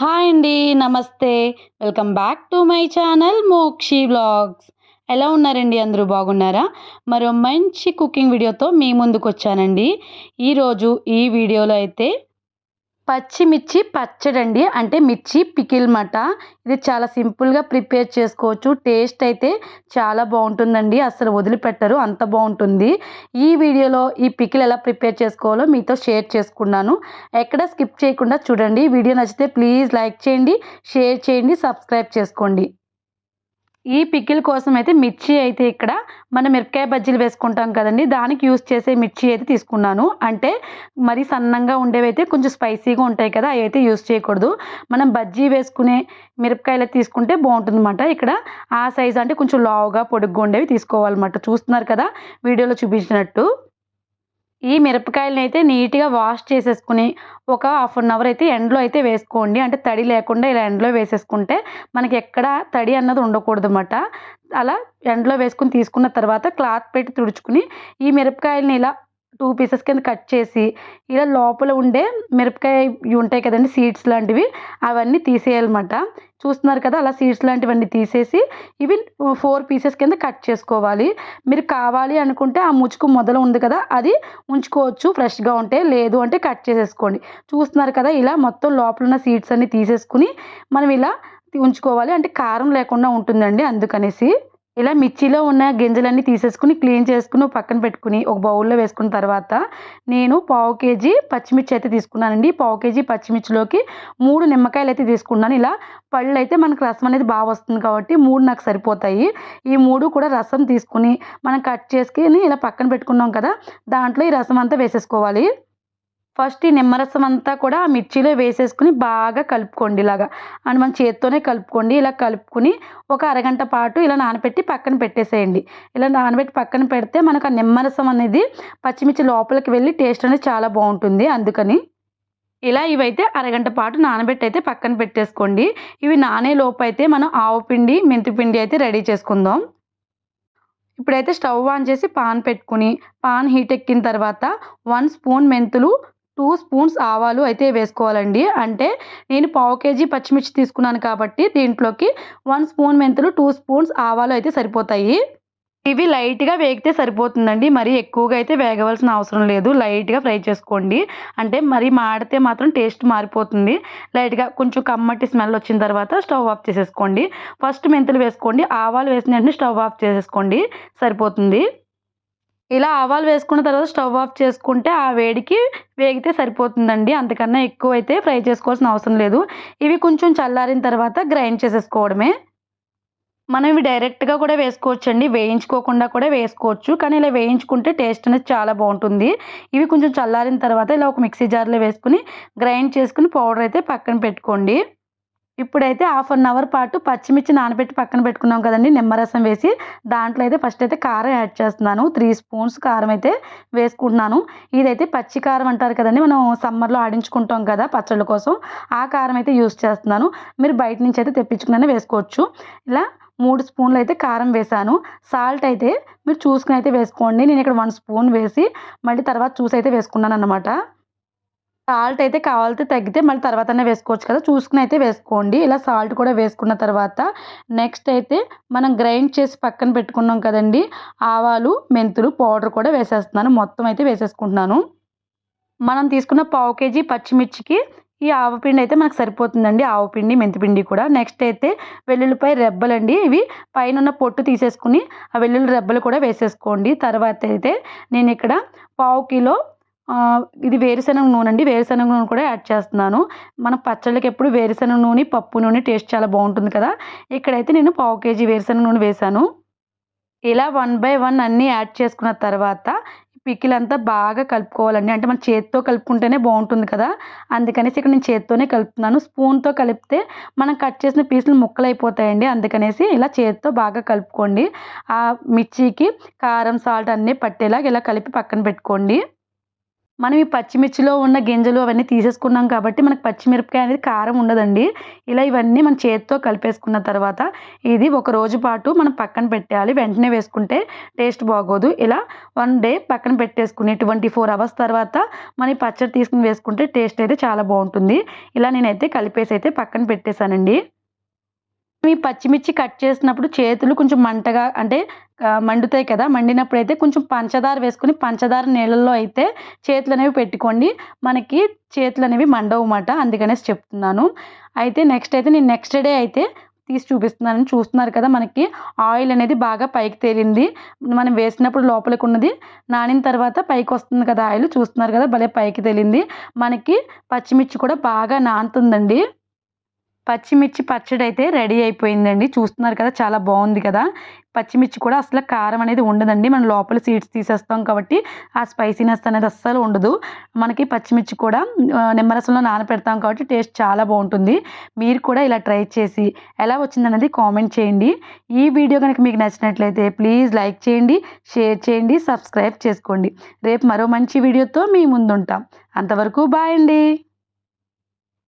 Hi అండి నమస్తే. Welcome back to my channel Mokshi vlogs. ఎలా ఉన్నారండి? అందరూ బాగున్నారా? మరో మంచి కుకింగ్ వీడియోతో మీ ముందుకు వచ్చానండి ఈరోజు ఈ వీడియోలో అయితే పచ్చిమిర్చి పచ్చడండి. అంటే మిర్చి పికిల్ మాట ఇది చాలా సింపుల్గా ప్రిపేర్ చేసుకోవచ్చు. టేస్ట్ అయితే చాలా బాగుంటుందండి. అసలు వదిలిపెట్టరు. అంత బాగుంటుంది. ఈ వీడియోలో ఈ పికిల్ ఎలా ప్రిపేర్ చేసుకోవాలో మీతో షేర్ చేసుకున్నాను. ఎక్కడ స్కిప్ చేయకుండా చూడండి. వీడియో నచ్చితే ప్లీజ్ లైక్ చేయండి షేర్ చేయండి సబ్స్క్రైబ్ చేసుకోండి. ఈ పికిల్ కోసం అయితే మిర్చి అయితే ఇక్కడ మనం మిరపకాయ బజ్జీలు వేసుకుంటాం కదండి. దానికి యూస్ చేసే మిర్చి అయితే తీసుకున్నాను. అంటే మరి సన్నంగా ఉండేవి అయితే కొంచెం స్పైసీగా ఉంటాయి కదా అవి అయితే యూస్ చేయకూడదు. మనం బజ్జీ వేసుకునే మిరపకాయలు తీసుకుంటే బాగుంటుంది అనమాట ఇక్కడ ఆ సైజ్ అంటే కొంచెం లావుగా పొడుగ్గా ఉండేవి తీసుకోవాలన్నమాట. చూస్తున్నారు కదా వీడియోలో చూపించినట్టు. ఈ మిరపకాయలని అయితే నీట్గా వాష్ చేసేసుకుని ఒక హాఫ్ అన్ అవర్ అయితే ఎండలో అయితే వేసుకోండి. అంటే తడి లేకుండా ఇలా ఎండలో వేసేసుకుంటే మనకి ఎక్కడ తడి అన్నది ఉండకూడదు అన్నమాట అలా ఎండలో వేసుకుని తీసుకున్న తర్వాత క్లాత్ పెట్టి తుడుచుకుని ఈ మిరపకాయలని ఇలా టూ పీసెస్ కింద కట్ చేసి ఇలా లోపల ఉండే మిరపకాయ ఉంటాయి కదండి సీడ్స్ లాంటివి అవన్నీ తీసేయాలన్నమాట. చూస్తున్నారు కదా అలా సీడ్స్ లాంటివన్నీ తీసేసి ఇవి ఫోర్ పీసెస్ కింద కట్ చేసుకోవాలి. మీరు కావాలి అనుకుంటే ఆ ముచుకు మొదలు ఉంది కదా అది ఉంచుకోవచ్చు ఫ్రెష్గా ఉంటే లేదు అంటే కట్ చేసేసుకోండి. చూస్తున్నారు కదా ఇలా మొత్తం లోపల ఉన్న సీడ్స్ అన్నీ తీసేసుకుని మనం ఇలా ఉంచుకోవాలి. అంటే కారం లేకుండా ఉంటుందండి అందుకనేసి. ఇలా మిర్చిలో ఉన్న గింజలన్నీ తీసేసుకుని క్లీన్ చేసుకుని పక్కన పెట్టుకుని ఒక బౌల్లో వేసుకున్న తర్వాత నేను పావు కేజీ పచ్చిమిర్చి అయితే తీసుకున్నానండి. పావు కేజీ పచ్చిమిర్చిలోకి మూడు నిమ్మకాయలు అయితే తీసుకున్నాను. ఇలా పళ్ళు అయితే మనకు రసం అనేది బాగా వస్తుంది కాబట్టి మూడు నాకు సరిపోతాయి. ఈ మూడు కూడా రసం తీసుకుని మనం కట్ చేసుకుని ఇలా పక్కన పెట్టుకున్నాం కదా దాంట్లో ఈ రసం అంతా వేసేసుకోవాలి. ఫస్ట్ ఈ నిమ్మరసం అంతా కూడా ఆ మిర్చిలో వేసేసుకుని బాగా కలుపుకోండి ఇలాగా. అండ్ మన చేత్తోనే కలుపుకోండి. ఇలా కలుపుకుని ఒక అరగంట పాటు ఇలా నానబెట్టి పక్కన పెట్టేసేయండి. ఇలా నానబెట్టి పక్కన పెడితే మనకు ఆ నిమ్మరసం అనేది పచ్చిమిర్చి లోపలికి వెళ్ళి టేస్ట్ అనేది చాలా బాగుంటుంది. అందుకని ఇలా ఇవైతే అరగంట పాటు నానబెట్టి అయితే పక్కన పెట్టేసుకోండి. ఇవి నానే లోపు అయితే మనం ఆవు పిండి మెంతి పిండి అయితే రెడీ చేసుకుందాం. ఇప్పుడైతే స్టవ్ ఆన్ చేసి పాన్ పెట్టుకుని పాన్ హీట్ ఎక్కిన తర్వాత వన్ స్పూన్ మెంతులు టూ స్పూన్స్ ఆవాలు అయితే వేసుకోవాలండి. అంటే నేను పావు కేజీ పచ్చిమిర్చి తీసుకున్నాను కాబట్టి దీంట్లోకి వన్ స్పూన్ మెంతులు టూ స్పూన్స్ ఆవాలు అయితే సరిపోతాయి. ఇవి లైట్గా వేగితే సరిపోతుందండి. మరి ఎక్కువగా అయితే వేగవలసిన అవసరం లేదు. లైట్గా ఫ్రై చేసుకోండి. అంటే మరి మాడితే మాత్రం టేస్ట్ మారిపోతుంది. లైట్గా కొంచెం కమ్మటి స్మెల్ వచ్చిన తర్వాత స్టవ్ ఆఫ్ చేసేసుకోండి. ఫస్ట్ మెంతులు వేసుకోండి. ఆవాలు వేసిన వెంటనే స్టవ్ ఆఫ్ చేసేసుకోండి. సరిపోతుంది. ఇలా ఆవాలు వేసుకున్న తర్వాత స్టవ్ ఆఫ్ చేసుకుంటే ఆ వేడికి వేగితే సరిపోతుందండి. అంతకన్నా ఎక్కువ అయితే ఫ్రై చేసుకోవాల్సిన అవసరం లేదు. ఇవి కొంచెం చల్లారిన తర్వాత గ్రైండ్ చేసేసుకోవడమే. మనం ఇవి డైరెక్ట్గా కూడా వేసుకోవచ్చు అండి వేయించుకోకుండా కూడా వేసుకోవచ్చు. కానీ ఇలా వేయించుకుంటే టేస్ట్ అనేది చాలా బాగుంటుంది. ఇవి కొంచెం చల్లారిన తర్వాత ఇలా ఒక మిక్సీ జార్లో వేసుకుని గ్రైండ్ చేసుకుని పౌడర్ అయితే పక్కన పెట్టుకోండి. ఇప్పుడైతే హాఫ్ అన్ అవర్ పాటు పచ్చిమిర్చి నానబెట్టి పక్కన పెట్టుకున్నాం కదండి నిమ్మరసం వేసి. దాంట్లో అయితే ఫస్ట్ అయితే కారం యాడ్ చేస్తున్నాను. త్రీ స్పూన్స్ కారం అయితే వేసుకుంటున్నాను. ఇదైతే పచ్చి కారం అంటారు కదండి మనం సమ్మర్లో ఆడించుకుంటాం కదా పచ్చళ్ళ కోసం. ఆ కారం అయితే యూస్ చేస్తున్నాను. మీరు బయట నుంచి అయితే తెప్పించుకునే వేసుకోవచ్చు. ఇలా మూడు స్పూన్లు అయితే కారం వేసాను. సాల్ట్ అయితే మీరు చూసుకుని అయితే వేసుకోండి. నేను ఇక్కడ వన్ స్పూన్ వేసి మళ్ళీ తర్వాత చూసి అయితే వేసుకున్నాను అనమాట సాల్ట్ అయితే కావాలితే తగ్గితే మళ్ళీ తర్వాతనే వేసుకోవచ్చు కదా. చూసుకుని అయితే వేసుకోండి. ఇలా సాల్ట్ కూడా వేసుకున్న తర్వాత నెక్స్ట్ అయితే మనం గ్రైండ్ చేసి పక్కన పెట్టుకున్నాం కదండి. ఆవాలు మెంతులు పౌడర్ కూడా వేసేస్తున్నాను. మొత్తం అయితే వేసేసుకుంటున్నాను. మనం తీసుకున్న పావు కేజీ పచ్చిమిర్చికి ఈ ఆవపిండి అయితే మనకు సరిపోతుందండి. ఆవపిండి మెంతిపిండి కూడా. నెక్స్ట్ అయితే వెల్లుల్లిపాయ రెబ్బలండి. ఇవి పైన ఉన్న పొట్టు తీసేసుకుని ఆ వెల్లుల్లి రెబ్బలు కూడా వేసేసుకోండి. తర్వాత అయితే నేను ఇక్కడ పావు కిలో ఇది వేరుశనగ నూనె అండి వేరుశనగ నూనె కూడా యాడ్ చేస్తున్నాను. మన పచ్చళ్ళకి ఎప్పుడు వేరుశనగ నూనె పప్పు నూనె టేస్ట్ చాలా బాగుంటుంది కదా. ఇక్కడైతే నేను పావు కేజీ వేరుశనగ నూనె వేశాను. ఇలా వన్ బై వన్ అన్నీ యాడ్ చేసుకున్న తర్వాత పికిలంతా బాగా కలుపుకోవాలండి. అంటే మన చేతితో కలుపుకుంటేనే బాగుంటుంది కదా. అందుకనేసి ఇక్కడ నేను చేతితోనే కలుపుతున్నాను. స్పూన్తో కలిపితే మనం కట్ చేసిన పీసులు ముక్కలు అయిపోతాయండి అందుకనేసి ఇలా చేతితో బాగా కలుపుకోండి. ఆ మిర్చికి కారం సాల్ట్ అన్నీ పట్టేలాగా ఇలా కలిపి పక్కన పెట్టుకోండి. మనం ఈ పచ్చిమిర్చిలో ఉన్న గింజలు అవన్నీ తీసేసుకున్నాం కాబట్టి మనకు పచ్చిమిరపకాయ అనేది కారం ఉండదండి. ఇలా ఇవన్నీ మన చేతితో కలిపేసుకున్న తర్వాత ఇది ఒక రోజు పాటు మనం పక్కన పెట్టాలి వెంటనే వేసుకుంటే టేస్ట్ బాగోదు. ఇలా వన్ డే పక్కన పెట్టేసుకుని ట్వంటీ ఫోర్ అవర్స్ తర్వాత మనం ఈ పచ్చడి తీసుకుని వేసుకుంటే టేస్ట్ అయితే చాలా బాగుంటుంది. ఇలా నేనైతే కలిపేసి అయితే పక్కన పెట్టేశానండి. ఈ పచ్చిమిర్చి కట్ చేసినప్పుడు చేతులు కొంచెం మంటగా అంటే మండుతాయి కదా మండినప్పుడు అయితే కొంచెం పంచదార వేసుకుని పంచదార నీళ్ళల్లో అయితే చేతులు అనేవి పెట్టుకోండి. మనకి చేతులు అనేవి మండవు అందుకనేసి చెప్తున్నాను. అయితే నెక్స్ట్ అయితే నేను నెక్స్ట్ డే అయితే తీసి చూపిస్తున్నాను. చూస్తున్నారు కదా మనకి ఆయిల్ అనేది బాగా పైకి తేలింది. మనం వేసినప్పుడు లోపలికి ఉన్నది నానిన తర్వాత పైకి వస్తుంది కదా ఆయిల్ చూస్తున్నారు కదా భలే పైకి తేలింది. మనకి పచ్చిమిర్చి కూడా బాగా నానుతుందండి. పచ్చిమిర్చి పచ్చడి అయితే రెడీ అయిపోయిందండి. చూస్తున్నారు కదా చాలా బాగుంది కదా. పచ్చిమిర్చి కూడా అసలు కారం అనేది ఉండదండి. మనం లోపల సీడ్స్ తీసేస్తాం కాబట్టి ఆ స్పైసీనెస్ అనేది అస్సలు ఉండదు. మనకి పచ్చిమిర్చి కూడా నిమ్మరసంలో నానపెడతాం కాబట్టి టేస్ట్ చాలా బాగుంటుంది. మీరు కూడా ఇలా ట్రై చేసి ఎలా వచ్చిందనేది కామెంట్ చేయండి. ఈ వీడియో కనుక మీకు నచ్చినట్లయితే ప్లీజ్ లైక్ చేయండి షేర్ చేయండి సబ్స్క్రైబ్ చేసుకోండి. రేపు మరో మంచి వీడియోతో మీ ముందుంటాం. అంతవరకు బాయ్ అండి.